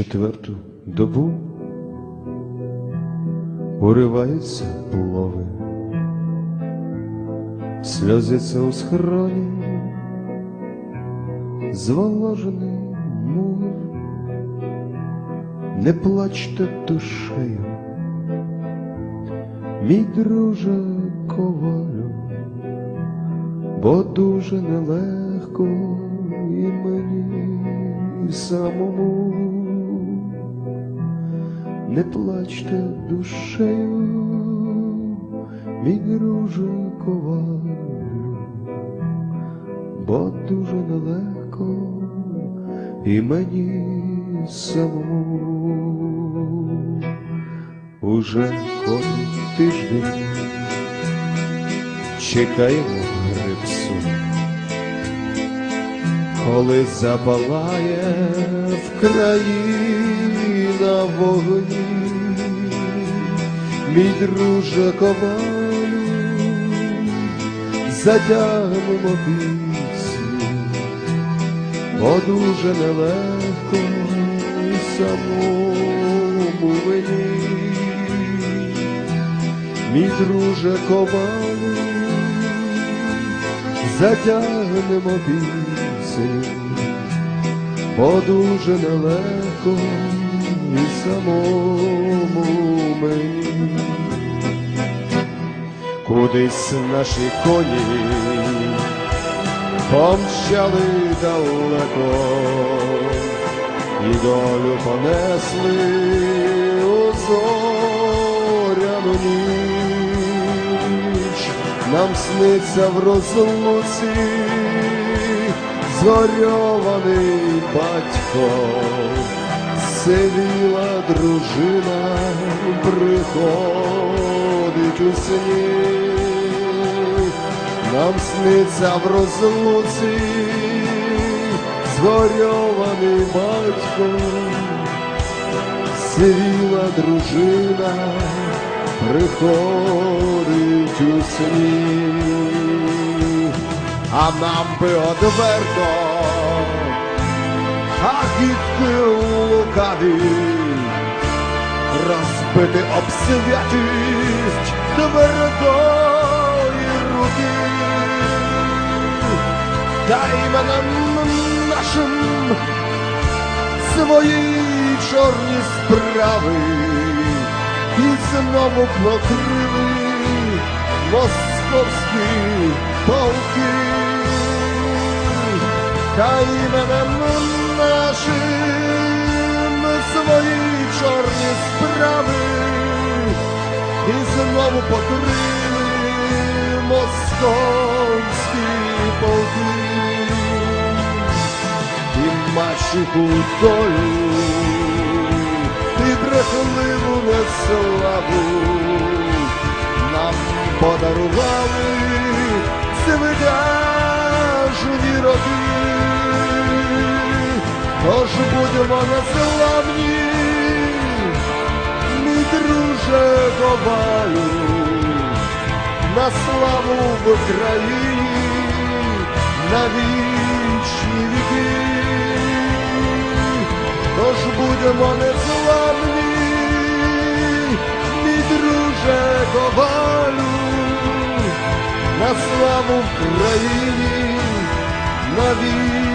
Четверту добу уриваються лови, сльозиться у схроні, зволожений мур, не плачте душею, мій друже ковалю, бо дуже нелегко і мені самому. Не плачте душею, мій друже ковалю, бо дуже нелегко і мені самому. Уже ходить тиждень, чекаємо грипсу, коли запалає в країна вогні, мій друже ковалю, затягнемо пісню, бо дуже нелегко самому мені, мій друже ковалю, затягнемо пісню. Бо дуже нелегко і самому мені. Кудись наші коні помчали далеко, і долю понесли у зоряну ніч, нам сниться в розлуці зорьований батько, сивіла дружина приходить у сні, нам сниться в розлуці, згорьований батько, сивіла дружина приходить у сні. А нам би одверто, а гідки лукаві, розбити об святість твердої руки, та іменем нашим свої чорні справи. І знову покрили московські полки, та іменем нашим свої чорні справи і знову покрили московські полки. І мачуху долю, і брехливу неславу тож будемо незламні, мій друже ковалю, на славу в Україні, на вічні віки, тож будемо незламні, мій друже ковалю, на славу в країні, на вічні